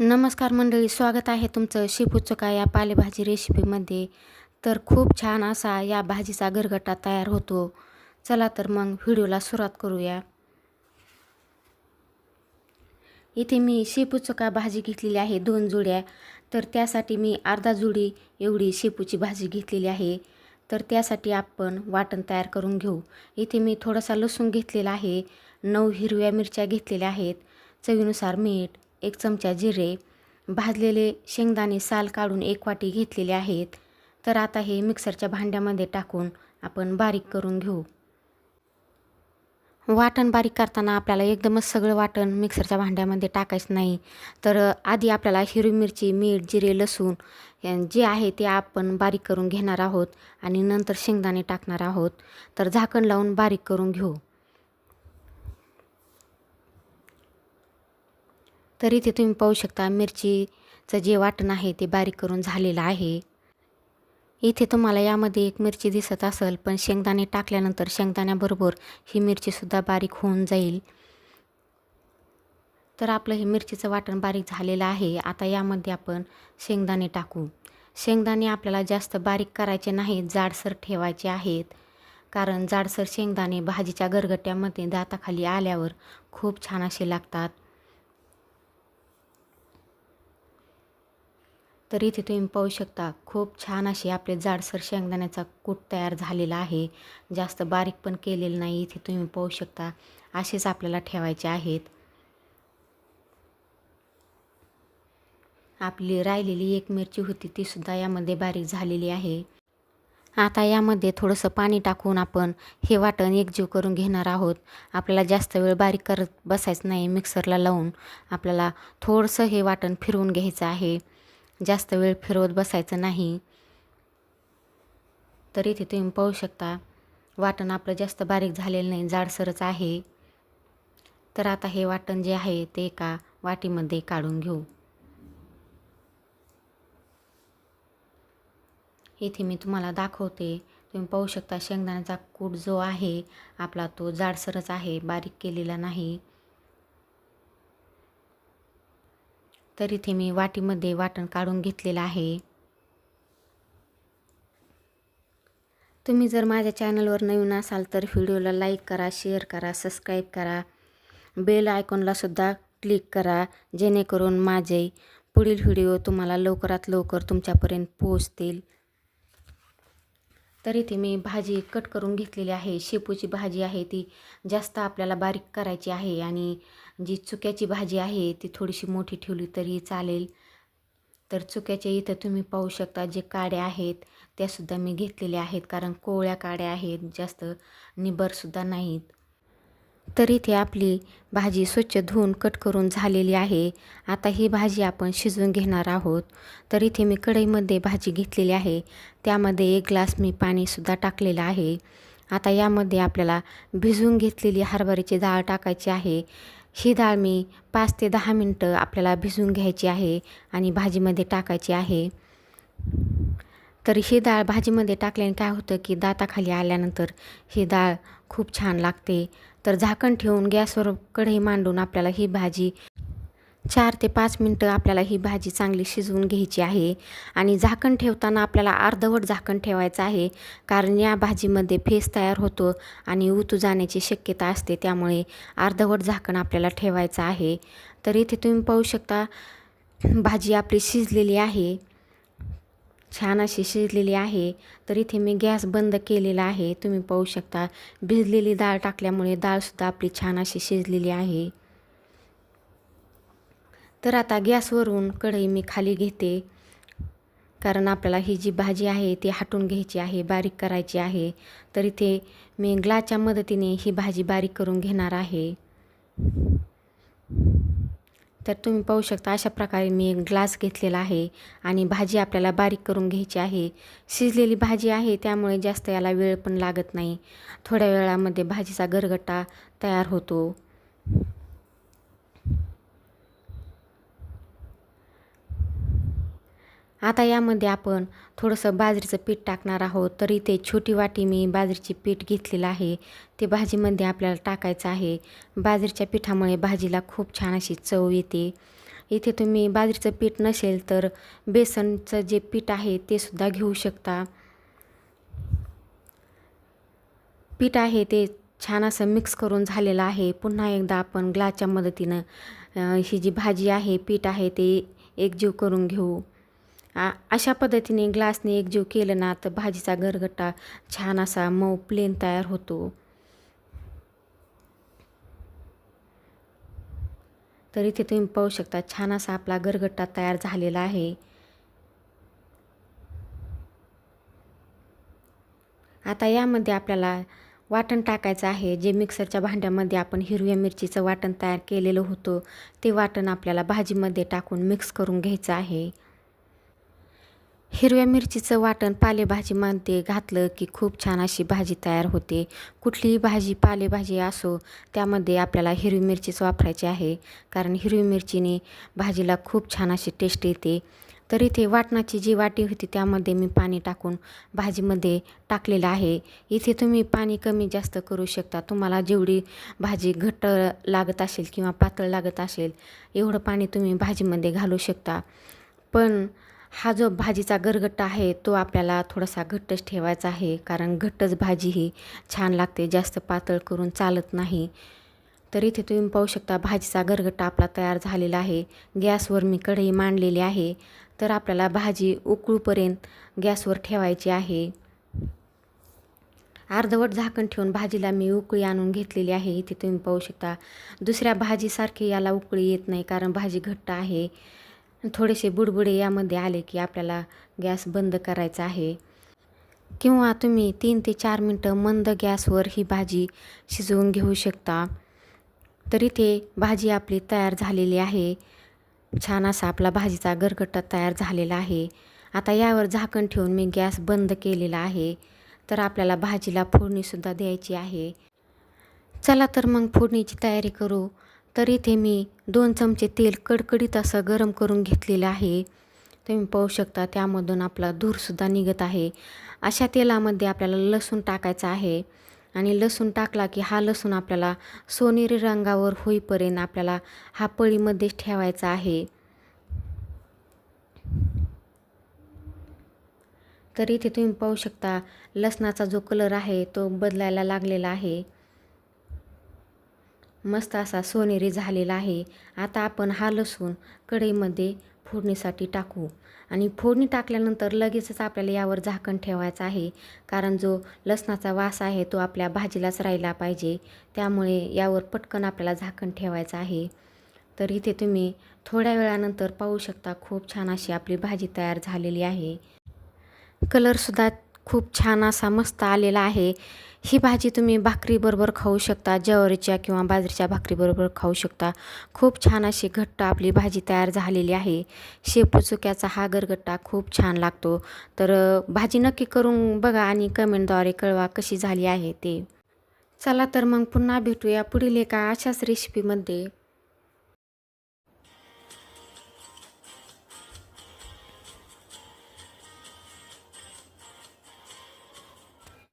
नमस्कार मंडळी स्वागत आहे तुमचं शेपूचका या पालेभाजी रेसिपीमध्ये. तर खूप छान असा या भाजीचा गरगटा तयार होतो. चला तर मग व्हिडिओला सुरुवात करूया. इथे मी शेपूचका भाजी घेतलेली आहे दोन जुड्या. तर त्यासाठी मी अर्धा जुडी एवढी शेपूची भाजी घेतलेली आहे. तर त्यासाठी आपण वाटण तयार करून घेऊ. इथे मी थोडासा लसूण घेतलेला आहे नऊ हिरव्या मिरच्या घेतलेल्या आहेत चवीनुसार मीठ एक चमचा जिरे भाजलेले शेंगदाणे साल काढून एक वाटी घेतलेले आहेत. तर आता हे मिक्सरच्या भांड्यामध्ये टाकून आपण बारीक करून घेऊ. वाटण बारीक करताना आपल्याला एकदमच सगळं वाटण मिक्सरच्या भांड्यामध्ये टाकायचं नाही. तर आधी आपल्याला हिरवी मिरची मीठ जिरे लसूण जे आहे ते आपण बारीक करून घेणार आहोत आणि नंतर शेंगदाणे टाकणार आहोत. तर झाकण लावून बारीक करून घेऊ. तर इथे तुम्ही पाहू शकता मिरचीचं जे वाटण आहे ते बारीक करून झालेलं आहे. इथे तुम्हाला यामध्ये एक मिरची दिसत असेल पण शेंगदाणे टाकल्यानंतर शेंगदाण्याबरोबर ही मिरचीसुद्धा बारीक होऊन जाईल. तर आपलं हे मिरचीचं वाटण बारीक झालेलं आहे. आता यामध्ये आपण शेंगदाणे टाकू. शेंगदाणे आपल्याला जास्त बारीक करायचे नाहीत जाडसर ठेवायचे आहेत. कारण जाडसर शेंगदाणे भाजीच्या गरगट्यामध्ये दाताखाली आल्यावर खूप छान असे लागतात. तर इथे तुम्ही पाहू शकता खूप छान अशी आपले जाडसर शेंगदाण्याचा कूट तयार झालेला आहे. जास्त बारीक पण केलेलं नाही इथे तुम्ही पाहू शकता. असेच आपल्याला ठेवायचे आहेत. आपली राहिलेली एक मिरची होती ती सुद्धा यामध्ये बारीक झालेली आहे. आता यामध्ये थोडंसं पाणी टाकून आपण हे वाटण एकजीव करून घेणार आहोत. आपल्याला जास्त वेळ बारीक करत बसायचं नाही मिक्सरला लावून आपल्याला थोडंसं हे वाटण फिरवून घ्यायचं आहे. जास्त वेळ फिरवत बसायचं नाही. तर इथे तुम्ही पाहू शकता वाटण आपलं जास्त बारीक झालेलं नाही जाडसरच आहे. तर आता हे वाटण जे आहे ते एका वाटीमध्ये काढून घेऊ. इथे मी तुम्हाला दाखवते तुम्ही पाहू शकता शेंगदाण्याचा कूट जो आहे आपला तो जाडसरच आहे बारीक केलेला नाही. तर इथे मी वाटीमध्ये वाटण काढून घेतलेलं आहे. तुम्ही जर माझ्या चॅनलवर नवीन असाल तर व्हिडिओला लाईक करा शेअर करा सबस्क्राईब करा. बेल आयकॉनलासुद्धा क्लिक करा जेणेकरून माझे पुढील व्हिडिओ तुम्हाला लवकरात लवकर तुमच्यापर्यंत पोहोचतील. तर इथे मी भाजी कट करून घेतलेली आहे. शेपूची भाजी आहे ती जास्त आपल्याला बारीक करायची आहे आणि जी चुक्याची भाजी आहे ती थोडीशी मोठी ठेवली तरी चालेल. तर चुक्याच्या इथं तुम्ही पाहू शकता जे काड्या आहेत त्यासुद्धा मी घेतलेल्या आहेत. कारण कोवळ्या काड्या आहेत जास्त निबरसुद्धा नाहीत. तर इथे आपली भाजी स्वच्छ धुवून कट करून झालेली आहे. आता ही भाजी आपण शिजवून घेणार आहोत. तर इथे मी कढईमध्ये भाजी घेतलेली आहे. त्यामध्ये एक ग्लास मी पाणीसुद्धा टाकलेलं आहे. आता यामध्ये आपल्याला भिजवून घेतलेली हरभऱ्याची डाळ टाकायची आहे. ही डाळ मी पाच ते दहा मिनटं आपल्याला भिजवून घ्यायची आहे आणि भाजीमध्ये टाकायची आहे. तर ही डाळ भाजीमध्ये टाकल्याने काय होतं की दाताखाली आल्यानंतर ही डाळ खूप छान लागते. तर झाकण ठेवून गॅसवर कढई मांडून आपल्याला ही भाजी चार ते पाच मिनटं आपल्याला ही भाजी चांगली शिजवून घ्यायची आहे. आणि झाकण ठेवताना आपल्याला अर्धवट झाकण ठेवायचं आहे कारण या भाजीमध्ये फेस तयार होतो आणि उतू जाण्याची शक्यता असते त्यामुळे अर्धवट झाकण आपल्याला ठेवायचं आहे. तर इथे तुम्ही पाहू शकता भाजी आपली शिजलेली आहे. छान अशी शिजलेली आहे. तर इथे मी गॅस बंद केलेला आहे. तुम्ही पाहू शकता भिजलेली डाळ टाकल्यामुळे डाळसुद्धा आपली छान अशी शिजलेली आहे. तर आता गॅसवरून कढई मी खाली घेते. कारण आपल्याला ही जी भाजी आहे ती हाटून घ्यायची आहे बारीक करायची आहे. तर इथे मी ग्लासच्या मदतीने ही भाजी बारीक करून घेणार आहे. तर तुम्ही पाहू शकता अशा प्रकारे मी एक ग्लास घेतलेला आहे आणि भाजी आपल्याला बारीक करून घ्यायची आहे. शिजलेली भाजी आहे त्यामुळे जास्त याला वेळ पण लागत नाही. थोड्या वेळामध्ये भाजीचा गरगट्टा तयार होतो. आता यामध्ये आपण थोडंसं बाजरीचं पीठ टाकणार आहोत. तर इथे छोटी वाटी मी बाजरीची पीठ घेतलेलं आहे. ते भाजीमध्ये आपल्याला टाकायचं आहे. बाजरीच्या पिठामुळे भाजीला खूप छान अशी चव येते. इथे तुम्ही बाजरीचं पीठ नसेल तर बेसनचं जे पीठ आहे ते सुद्धा घेऊ शकता. पीठ आहे ते छान असं मिक्स करून झालेलं आहे. पुन्हा एकदा आपण ग्लासच्या मदतीनं ही जी भाजी आहे पीठ आहे ते एकजीव करून घेऊ. अशा पद्धतीने ग्लासने एकजीव केलं ना तर भाजीचा गरगट्टा छान असा मऊ प्लेन तयार होतो. तर इथे तुम्ही पाहू शकता छान असा आपला गरगट्टा तयार झालेला आहे. आता यामध्ये आपल्याला वाटण टाकायचं आहे. जे मिक्सरच्या भांड्यामध्ये आपण हिरव्या मिरचीचं वाटण तयार केलेलं होतं ते वाटण आपल्याला भाजीमध्ये टाकून मिक्स करून घ्यायचं आहे. हिरव्या मिरचीचं वाटण पालेभाजीमध्ये घातलं की खूप छान अशी भाजी तयार होते. कुठलीही भाजी पालेभाजी असो त्यामध्ये आपल्याला हिरवी मिरचीच वापरायची आहे. कारण हिरवी मिरचीने भाजीला खूप छान अशी टेस्ट येते. तर इथे वाटणाची जी वाटी होती त्यामध्ये मी पाणी टाकून भाजीमध्ये टाकलेलं आहे. इथे तुम्ही पाणी कमी जास्त करू शकता. तुम्हाला जेवढी भाजी घट्ट लागत असेल किंवा पातळ लागत असेल एवढं पाणी तुम्ही भाजीमध्ये घालू शकता. पण हा जो भाजीचा गरगट्टा आहे तो आपल्याला थोडासा घट्टच ठेवायचा आहे. कारण घट्टच भाजी ही छान लागते जास्त पातळ करून चालत नाही. तर इथे तुम्ही पाहू शकता भाजीचा गरगट्टा आपला तयार झालेला आहे. गॅसवर मी कढई मांडलेली आहे. तर आपल्याला भाजी उकळूपर्यंत गॅसवर ठेवायची आहे. अर्धवट झाकण ठेवून भाजीला मी उकळी आणून घेतलेली आहे. इथे तुम्ही पाहू शकता दुसऱ्या भाजीसारखी याला उकळी येत नाही कारण भाजी घट्ट आहे. थोडेसे बुडबुडे यामध्ये आले की आपल्याला गॅस बंद करायचा आहे. किंवा तुम्ही तीन ते चार मिनटं मंद गॅसवर ही भाजी शिजवून घेऊ शकता. तर इथे भाजी आपली तयार झालेली आहे. छान असा आपला भाजीचा गरगट्टा तयार झालेला आहे. आता यावर झाकण ठेवून मी गॅस बंद केलेला आहे. तर आपल्याला भाजीला फोडणीसुद्धा द्यायची आहे. चला तर मग फोडणीची तयारी करू. तर इथे मी दोन चमचे तेल कडकडीत असं गरम करून घेतलेलं आहे. तुम्ही पाहू शकता त्यामधून आपला धूरसुद्धा निघत आहे. अशा तेलामध्ये आपल्याला लसूण टाकायचा आहे. आणि लसूण टाकला की हा लसूण आपल्याला सोनेरी रंगावर होईपर्यंत आपल्याला हा पळीमध्येच ठेवायचा आहे. तर इथे तुम्ही पाहू शकता लसणाचा जो कलर आहे तो बदलायला लागलेला आहे. मस्त असा सोनेरी झालेला आहे. आता आपण हा लसूण कढईमध्ये फोडणीसाठी टाकू. आणि फोडणी टाकल्यानंतर लगेचच आपल्याला यावर झाकण ठेवायचं आहे. कारण जो लसणाचा वास आहे तो आपल्या भाजीलाच राहिला पाहिजे. त्यामुळे यावर पटकन आपल्याला झाकण ठेवायचं आहे. तर इथे तुम्ही थोड्या वेळानंतर पाहू शकता खूप छान अशी आपली भाजी तयार झालेली आहे. कलरसुद्धा खूप छान असा मस्त आलेला आहे. ही भाजी तुम्ही भाकरीबरोबर खाऊ शकता ज्वारीच्या किंवा बाजरीच्या भाकरीबरोबर खाऊ शकता. खूप छान अशी घट्ट आपली भाजी तयार झालेली आहे. शेपू चुक्याचा हा गरगट्टा खूप छान लागतो. तर भाजी नक्की करून बघा आणि कमेंटद्वारे कळवा कशी झाली आहे ते. चला तर मग पुन्हा भेटूया पुढील एका अशाच रेसिपीमध्ये